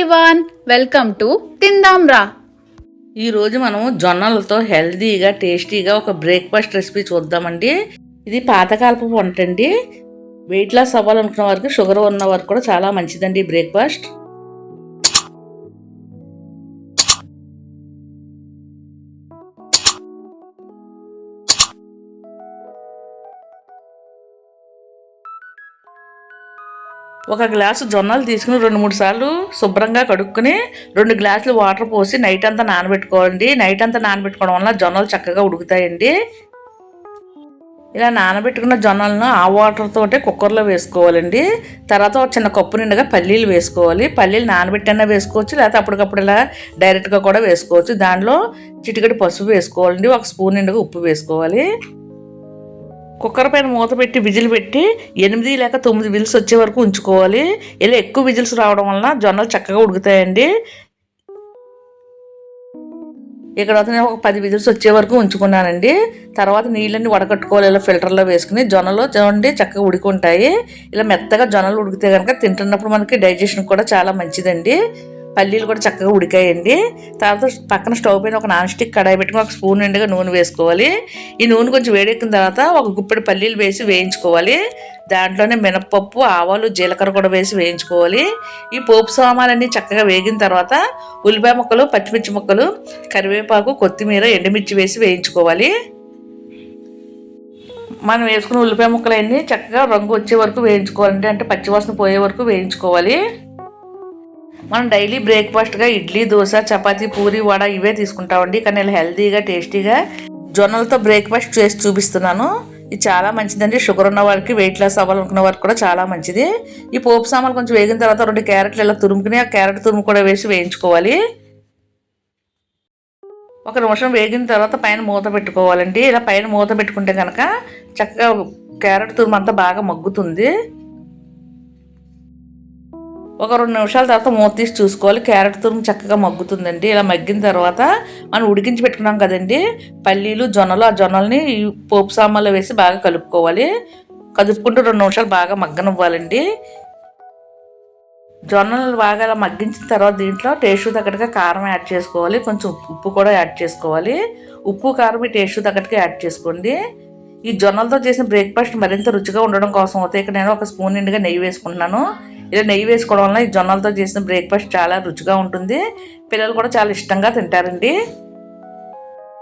Everyone welcome to తిందాం రా ఈరోజు మనం జొన్నలతో హెల్తీగా టేస్టీగా ఒక బ్రేక్ఫాస్ట్ రెసిపీ చూద్దామండి. ఇది పాతకాలపు వంట అండి వెయిట్ లాస్ అవ్వాలనుకున్న వారికి షుగర్ ఉన్న వారికి కూడా చాలా మంచిదండి బ్రేక్ఫాస్ట్. ఒక గ్లాసు జొన్నలు తీసుకుని రెండు మూడు సార్లు శుభ్రంగా కడుక్కుని రెండు గ్లాసులు వాటర్ పోసి నైట్ అంతా నానబెట్టుకోండి. నైట్ అంతా నానబెట్టుకోవడం వల్ల జొన్నలు చక్కగా ఉడుకుతాయండి. ఇలా నానబెట్టుకున్న జొన్నలను ఆ వాటర్ తోటే కుక్కర్లో వేసుకోవాలండి. తర్వాత చిన్న కప్పు నిండుగా పల్లీలు వేసుకోవాలి. పల్లీలు నానబెట్టైనా వేసుకోవచ్చు లేకపోతే అప్పటికప్పుడు ఇలా డైరెక్ట్గా కూడా వేసుకోవచ్చు. దాంట్లో చిటికడి పసుపు వేసుకోవాలండి. ఒక స్పూన్ నిండుగా ఉప్పు వేసుకోవాలి. కుక్కర్ పైన మూత పెట్టి విజిల్ పెట్టి ఎనిమిది లేక తొమ్మిది విజిల్స్ వచ్చే వరకు ఉంచుకోవాలి. ఇలా ఎక్కువ విజిల్స్ రావడం వలన జొన్నలు చక్కగా ఉడుకుతాయండి. ఇక్కడ అయితే నేను ఒక పది విజిల్స్ వచ్చే వరకు ఉంచుకున్నానండి. తర్వాత నీళ్ళని వడకట్టుకోవాలి. ఇలా ఫిల్టర్లో వేసుకుని జొన్నలు చూడండి చక్కగా ఉడుకుంటాయి ఇలా మెత్తగా జొన్నలు ఉడికితే కనుక తింటున్నప్పుడు మనకి డైజెషన్ కూడా చాలా మంచిదండి. పల్లీలు కూడా చక్కగా ఉడికాయండి. తర్వాత పక్కన స్టవ్ పైన ఒక నాన్ స్టిక్ కడాయి పెట్టుకుని ఒక స్పూన్ నిండుగా నూనె వేసుకోవాలి. ఈ నూనె కొంచెం వేడెక్కిన తర్వాత ఒక గుప్పెడు పల్లీలు వేసి వేయించుకోవాలి. దాంట్లోనే మినప్పప్పు ఆవాలు జీలకర్ర కూడా వేసి వేయించుకోవాలి. ఈ పోపు సామాన్లన్నీ చక్కగా వేగిన తర్వాత ఉల్లిపాయ ముక్కలు పచ్చిమిర్చి ముక్కలు కరివేపాకు కొత్తిమీర ఎండుమిర్చి వేసి వేయించుకోవాలి. మనం వేసుకున్న ఉల్లిపాయ ముక్కలన్నీ చక్కగా రంగు వచ్చే వరకు వేయించుకోవాలంటే అంటే పచ్చివాసన పోయే వరకు వేయించుకోవాలి. మనం డైలీ బ్రేక్ఫాస్ట్గా ఇడ్లీ దోశ చపాతీ పూరి వడ ఇవే తీసుకుంటామండి. కానీ ఇలా హెల్తీగా టేస్టీగా జొన్నలతో బ్రేక్ఫాస్ట్ చేసి చూపిస్తున్నాను. ఇది చాలా మంచిదండి. షుగర్ ఉన్న వారికి వెయిట్ లాస్ అవ్వాలనుకున్న వారికి కూడా చాలా మంచిది. ఈ పోపు సామాన్లు కొంచెం వేగిన తర్వాత రెండు క్యారెట్లు ఇలా తురుముకుని ఆ క్యారెట్ తురుము కూడా వేసి వేయించుకోవాలి. ఒక నిమిషం వేగిన తర్వాత పైన మూత పెట్టుకోవాలండి. ఇలా పైన మూత పెట్టుకుంటే కనుక చక్కగా క్యారెట్ తురుము అంతా బాగా మగ్గుతుంది. ఒక రెండు నిమిషాల తర్వాత మూత తీసి చూసుకోవాలి. క్యారెట్ తురుము చక్కగా మగ్గుతుందండి. ఇలా మగ్గిన తర్వాత మనం ఉడికించి పెట్టుకున్నాం కదండి. పల్లీలు జొన్నలు ఆ జొన్నల్ని పోపు సామాన్లో వేసి బాగా కలుపుకోవాలి. కలుపుకుంటూ రెండు నిమిషాలు బాగా మగ్గనివ్వాలండి. జొన్నలు బాగా అలా మగ్గించిన తర్వాత దీంట్లో టేస్ట్ తగ్గట్టుగా కారం యాడ్ చేసుకోవాలి. కొంచెం ఉప్పు కూడా యాడ్ చేసుకోవాలి. ఉప్పు కారం ఈ టేస్ట్ తగ్గట్టుగా యాడ్ చేసుకోండి. ఈ జొన్నలతో చేసిన బ్రేక్ఫాస్ట్ మరింత రుచిగా ఉండడం కోసం అయితే ఇక్కడ నేను ఒక స్పూన్ నిండుగా నెయ్యి వేసుకుంటున్నాను. ఇలా నెయ్యి వేసుకోవడం వల్ల ఈ జొన్నలతో చేసిన బ్రేక్ఫాస్ట్ చాలా రుచిగా ఉంటుంది. పిల్లలు కూడా చాలా ఇష్టంగా తింటారండి.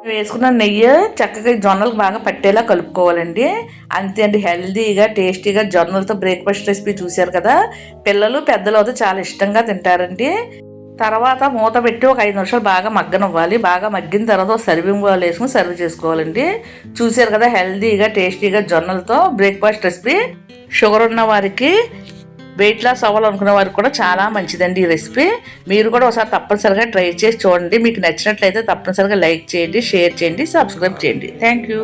వేసుకున్న నెయ్యి చక్కగా ఈ జొన్నలకు బాగా పట్టేలా కలుపుకోవాలండి. అంతే అండి హెల్దీగా టేస్టీగా జొన్నలతో బ్రేక్ఫాస్ట్ రెసిపీ చూశారు కదా. పిల్లలు పెద్దలు అయితే చాలా ఇష్టంగా తింటారండి. తర్వాత మూత పెట్టి ఒక ఐదు నిమిషాలు బాగా మగ్గనివ్వాలి. బాగా మగ్గిన తర్వాత సర్వింగ్ బౌల్ వేసుకుని సర్వ్ చేసుకోవాలండి. చూశారు కదా హెల్దీగా టేస్టీగా జొన్నలతో బ్రేక్ఫాస్ట్ రెసిపీ. షుగర్ ఉన్న వారికి వెయిట్ లాస్ అవ్వాలనుకునే వారికి కూడా చాలా మంచిదండి ఈ రెసిపీ. మీరు కూడా ఒకసారి తప్పనిసరిగా ట్రై చేసి చూడండి. మీకు నచ్చినట్లయితే తప్పనిసరిగా లైక్ చేయండి షేర్ చేయండి సబ్స్క్రైబ్ చేయండి. Thank you.